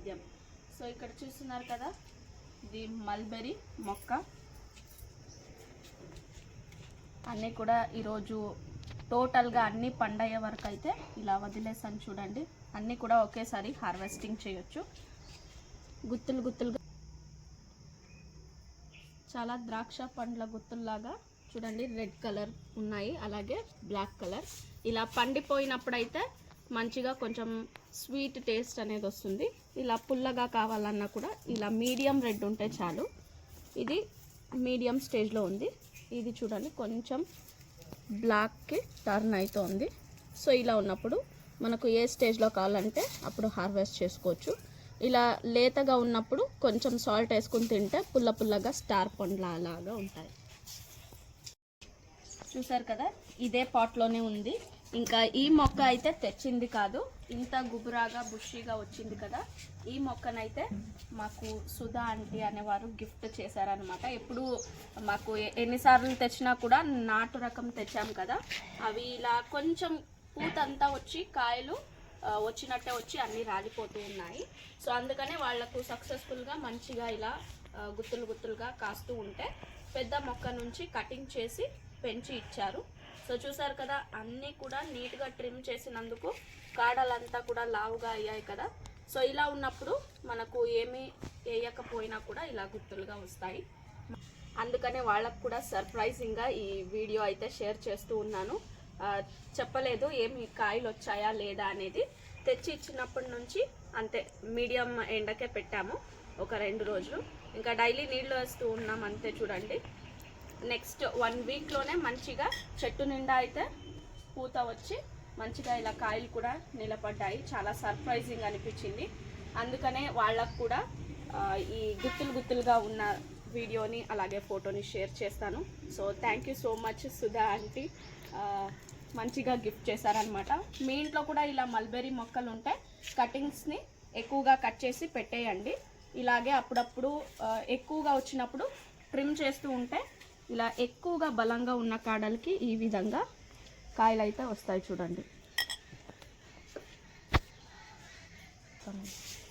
వైద్యం. సో ఇక్కడ చూస్తున్నారు కదా ఇది మల్బెరీ మొక్క. అన్నీ కూడా ఈరోజు టోటల్గా అన్ని పండయ్యే వరకు అయితే ఇలా వదిలేసాను చూడండి. అన్నీ కూడా ఒకేసారి హార్వెస్టింగ్ చేయొచ్చు. గుత్తులు గుత్తులుగా చాలా ద్రాక్ష పండ్ల గుత్తుల్లాగా చూడండి రెడ్ కలర్ ఉన్నాయి అలాగే బ్లాక్ కలర్. ఇలా పండిపోయినప్పుడైతే మంచిగా కొంచెం స్వీట్ టేస్ట్ అనేది వస్తుంది. ఇలా పుల్లగా కావాలన్నా కూడా ఇలా మీడియం రెడ్ ఉంటే చాలు. ఇది మీడియం స్టేజ్లో ఉంది. ఇది చూడండి కొంచెం బ్లాక్కి టర్న్ అవుతోంది సో ఇలా ఉన్నప్పుడు మనకు ఏ స్టేజ్లో కావాలంటే అప్పుడు హార్వెస్ట్ చేసుకోవచ్చు. ఇలా లేతగా ఉన్నప్పుడు కొంచెం సాల్ట్ వేసుకుని తింటే పుల్ల పుల్లగా స్టార్ పండ్ల లాగా ఉంటాయి. చూసారు కదా? ఇదే పాట్లోనే ఉంది. ఇంకా ఈ మొక్క అయితే తెచ్చింది కాదు. ఇంత గుబురాగా బుషీగా వచ్చింది కదా. ఈ మొక్కనైతే మాకు సుధా ఆంటీ అనేవారు గిఫ్ట్ చేశారనమాట ఎప్పుడు మాకు ఎన్నిసార్లు తెచ్చినా కూడా నాటు రకం తెచ్చాం కదా. అవి ఇలా కొంచెం పూతంతా వచ్చి కాయలు వచ్చినట్టే వచ్చి అన్నీ రాలిపోతూ ఉన్నాయి. సో అందుకనే వాళ్ళకు సక్సెస్ఫుల్గా మంచిగా ఇలా గుత్తులు గుత్తులుగా కాస్తూ ఉంటే పెద్ద మొక్క నుంచి కటింగ్ చేసి పెంచి ఇచ్చారు. సో చూసారు కదా అన్నీ కూడా నీట్గా ట్రిమ్ చేసినందుకు కాడలంతా కూడా లావుగా అయ్యాయి కదా. సో ఇలా ఉన్నప్పుడు మనకు ఏమీ వేయకపోయినా కూడా ఇలా గుర్తులుగా వస్తాయి. అందుకనే వాళ్ళకు కూడా సర్ప్రైజింగ్గా ఈ వీడియో అయితే షేర్ చేస్తూ ఉన్నాను. చెప్పలేదు ఏమి కాయలు వచ్చాయా లేదా అనేది. తెచ్చి ఇచ్చినప్పటి నుంచి అంతే మీడియం ఎండకే పెట్టాము ఒక రెండు రోజులు. ఇంకా డైలీ నీళ్ళు వేస్తూ ఉన్నాం అంతే చూడండి. నెక్స్ట్ వన్ వీక్లోనే మంచిగా చెట్టు నిండా అయితే పూత వచ్చి మంచిగా ఇలా కాయలు కూడా నిలబడ్డాయి. చాలా సర్ప్రైజింగ్ అనిపించింది. అందుకనే వాళ్ళకు కూడా ఈ గుత్తులు గుత్తులుగా ఉన్న వీడియోని అలాగే ఫోటోని షేర్ చేస్తాను. So thank you so much Sudha aunty మంచిగా గిఫ్ట్ చేశారనమాట మీ ఇంట్లో కూడా ఇలా మల్బెరీ మొక్కలు ఉంటే కటింగ్స్ని ఎక్కువగా కట్ చేసి పెట్టేయండి. ఇలాగే అప్పుడప్పుడు ఎక్కువగా వచ్చినప్పుడు ట్రిమ్ చేస్తూ ఉంటే ఇలా ఎక్కువగా బలంగా ఉన్న కాడలకి ఈ విధంగా కాయలు అయితే వస్తాయి చూడండి.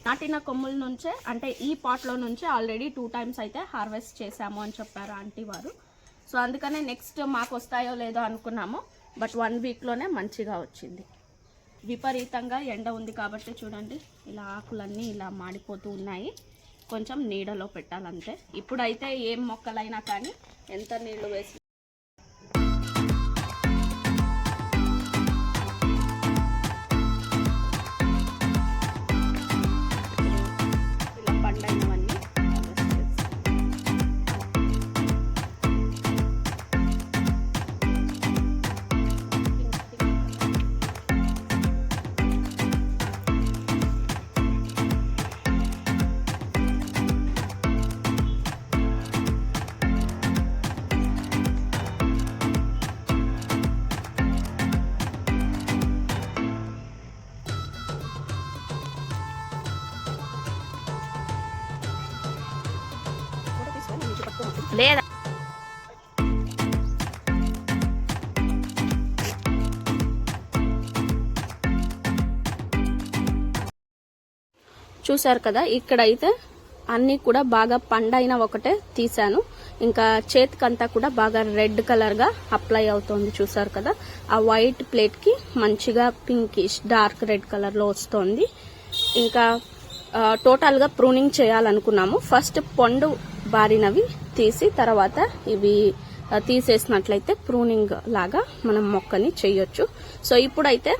నాటిన కొమ్ముల నుంచే అంటే ఈ పాట్లో నుంచే ఆల్రెడీ టూ టైమ్స్ అయితే హార్వెస్ట్ చేశాము అని చెప్పారు ఆంటీ వారు. సో అందుకనే నెక్స్ట్ మాకు వస్తాయో లేదో అనుకున్నాము. బట్ వన్ వీక్లోనే మంచిగా వచ్చింది. విపరీతంగా ఎండ ఉంది కాబట్టి చూడండి ఇలా ఆకులన్నీ ఇలా మాడిపోతూ ఉన్నాయి. కొంచెం నీడలో పెట్టాలంతే. ఇప్పుడైతే ఏం మొక్కలైనా కానీ ఎంత నీళ్ళు వేసి చూసారు కదా ఇక్కడైతే అన్నీ కూడా బాగా పండైన ఒకటే తీసాను ఇంకా చేతికంతా కూడా బాగా రెడ్ కలర్గా అప్లై అవుతోంది చూసారు కదా. ఆ వైట్ ప్లేట్కి మంచిగా పింకిష్ డార్క్ రెడ్ కలర్లో వస్తోంది. ఇంకా టోటల్గా ప్రూనింగ్ చేయాలనుకున్నాము. ఫస్ట్ పండు బారినవి తీసి తర్వాత ఇవి తీసేసినట్లయితే ప్రూనింగ్ లాగా మనం మొక్కని చేయొచ్చు. సో ఇప్పుడైతే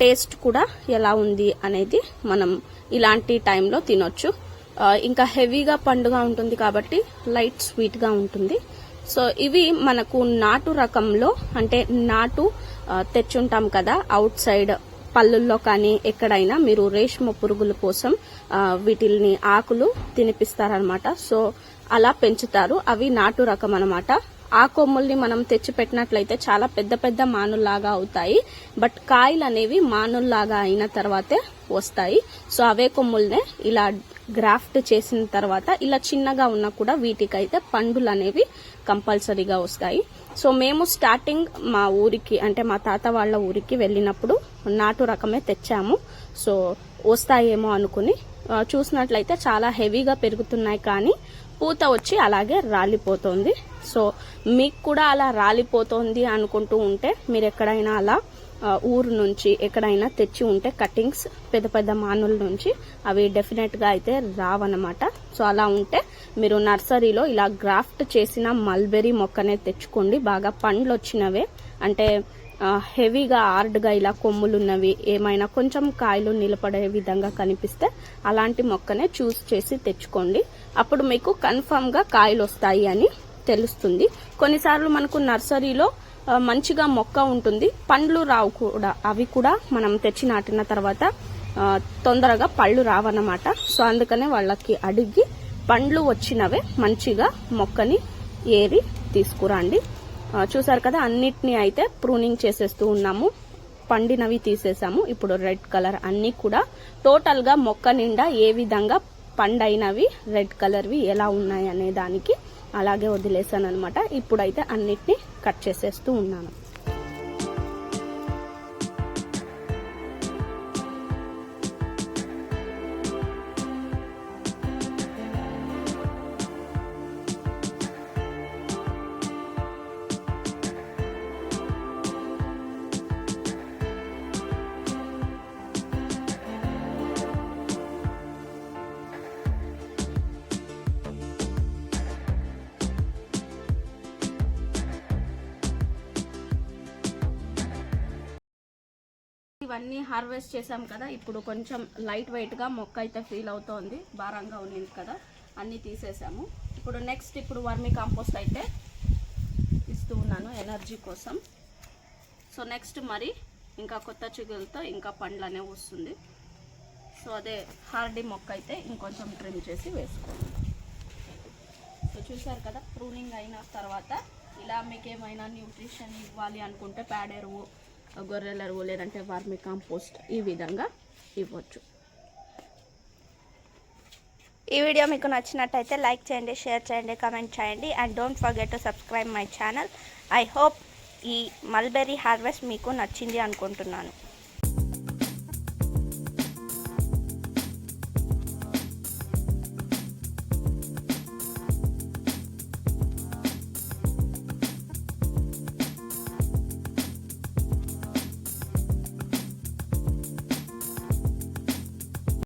టేస్ట్ కూడా ఎలా ఉంది అనేది మనం ఇలాంటి టైంలో తినొచ్చు. ఇంకా హెవీగా పండుగా ఉంటుంది కాబట్టి లైట్ స్వీట్గా ఉంటుంది. సో ఇవి మనకు నాటు రకంలో అంటే నాటు తెచ్చుంటాం కదా అవుట్ సైడ్ పళ్ళుల్లో కానీ ఎక్కడైనా మీరు రేష్మ పురుగుల కోసం వీటిల్ని ఆకులు తినిపిస్తారనమాట. సో అలా పెంచుతారు. అవి నాటు రకం అనమాట ఆ కొమ్ముల్ని మనం తెచ్చి పెట్టినట్లయితే చాలా పెద్ద పెద్ద మానుల్లాగా అవుతాయి. బట్ కాయలు అనేవి మానుల్లాగా అయిన తర్వాతే వస్తాయి. సో అవే కొమ్ముల్నే ఇలా గ్రాఫ్ట్ చేసిన తర్వాత ఇలా చిన్నగా ఉన్నా కూడా వీటికైతే పండులు అనేవి కంపల్సరీగా వస్తాయి. సో మేము స్టార్టింగ్ మా ఊరికి అంటే మా తాత వాళ్ళ ఊరికి వెళ్ళినప్పుడు నాటు రకమే తెచ్చాము. సో వస్తాయేమో అనుకుని చూసినట్లయితే చాలా హెవీగా పెరుగుతున్నాయి కానీ పూత వచ్చి అలాగే రాలిపోతుంది. సో మీకు కూడా అలా రాలిపోతుంది అనుకుంటూ ఉంటే మీరు ఎక్కడైనా అలా ఊరు నుంచి ఎక్కడైనా తెచ్చి ఉంటే కటింగ్స్ పెద్ద పెద్ద మానుల నుంచి అవి డెఫినెట్గా అయితే రావన్నమాట. సో అలా ఉంటే మీరు నర్సరీలో ఇలా గ్రాఫ్ట్ చేసిన మల్బెరీ మొక్కనే తెచ్చుకోండి. బాగా పండ్లు వచ్చినవే అంటే హెవీగా హార్డ్గా ఇలా కొమ్ములున్నవి ఏమైనా కొంచెం కాయలు నిలబడే విధంగా కనిపిస్తే అలాంటి మొక్కనే చూస్ చేసి తెచ్చుకోండి. అప్పుడు మీకు కన్ఫామ్గా కాయలు వస్తాయి అని తెలుస్తుంది. కొన్నిసార్లు మనకు నర్సరీలో మంచిగా మొక్క ఉంటుంది. పండ్లు రావు కూడా. అవి కూడా మనం తెచ్చి నాటిన తర్వాత తొందరగా పళ్ళు రావన్నమాట. సో అందుకనే వాళ్ళకి అడిగి పండ్లు వచ్చినవే మంచిగా మొక్కని ఏరి తీసుకురండి. చూసారు కదా అన్నిటినీ అయితే ప్రూనింగ్ చేసేస్తూ ఉన్నాము. పండినవి తీసేసాము. ఇప్పుడు రెడ్ కలర్ అన్నీ కూడా టోటల్గా మొక్క నిండా ఏ విధంగా పండైనవి రెడ్ కలర్వి ఎలా ఉన్నాయి అనే దానికి అలాగే వదిలేసాను అనమాట ఇప్పుడైతే అన్నిటినీ కట్ చేసేస్తూ ఉన్నాను. ఇవన్నీ హార్వెస్ట్ చేసాం కదా ఇప్పుడు కొంచెం లైట్ వెయిట్గా మొక్క అయితే ఫీల్ అవుతోంది భారంగా ఉండింది కదా అన్నీ తీసేసాము. ఇప్పుడు నెక్స్ట్ ఇప్పుడు వర్మీ కాంపోస్ట్ అయితే ఇస్తూ ఉన్నాను ఎనర్జీ కోసం. సో నెక్స్ట్ మరి ఇంకా కొత్త చిగులతో ఇంకా పండ్లు అనేవి వస్తుంది. సో అదే హార్డీ మొక్క అయితే ఇంకొంచెం ట్రిమ్ చేసి వేసుకోండి సో చూసారు కదా ప్రూనింగ్ అయిన తర్వాత ఇలా మీకు ఏమైనా న్యూట్రిషన్ ఇవ్వాలి అనుకుంటే పేడ ఎరువు గొర్రెల ఎరువు లేదంటే వర్మి కాంపోస్ట్ ఈ విధంగా ఇవ్వచ్చు. ఈ వీడియో మీకు నచ్చినట్టయితే లైక్ చేయండి షేర్ చేయండి కమెంట్ చేయండి. And don't forget to subscribe my channel I hope ఈ మల్బెరీ హార్వెస్ట్ మీకు నచ్చింది అనుకుంటున్నాను.